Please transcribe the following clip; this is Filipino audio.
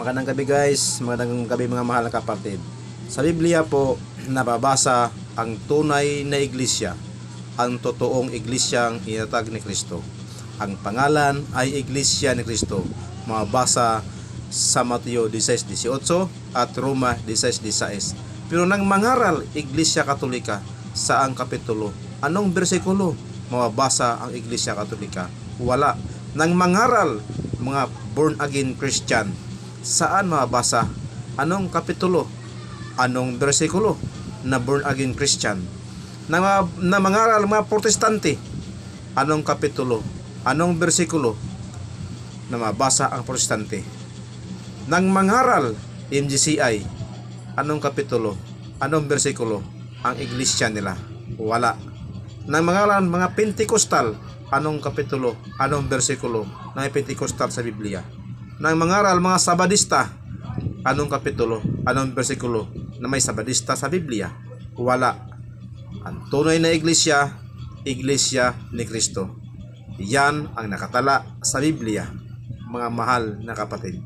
Magandang gabi guys, magandang gabi mga mahal na kapatid. Sa Biblia po, nababasa ang tunay na iglesia, ang totoong iglesyang inatag ni Kristo. Ang pangalan ay Iglesia ni Kristo. Mabasa sa Mateo 16:18 at Roma 16:16. Pero nang mangaral Iglesia Katolika sa ang kapitulo, anong bersikulo mababasa ang Iglesia Katolika? Wala. Nang mangaral mga born again Christian, saan mababasa? Anong kapitulo? Anong bersikulo na born again Christian? Na, mga- na mga protestante, anong kapitulo? Anong bersikulo na mabasa ang protestante? Nang mangaral MGCI, anong kapitulo? Anong bersikulo ang iglesia nila? Wala. Nang mangaral mga Pentecostal, anong kapitulo? Anong bersikulo ng Pentecostal sa Biblia? Nang mangaral mga Sabadista, anong kapitulo? Anong bersikulo na may Sabadista sa Biblia? Wala. Ang tunay na iglesia, iglesia ni Kristo. Yan ang nakatala sa Biblia, mga mahal na kapatid.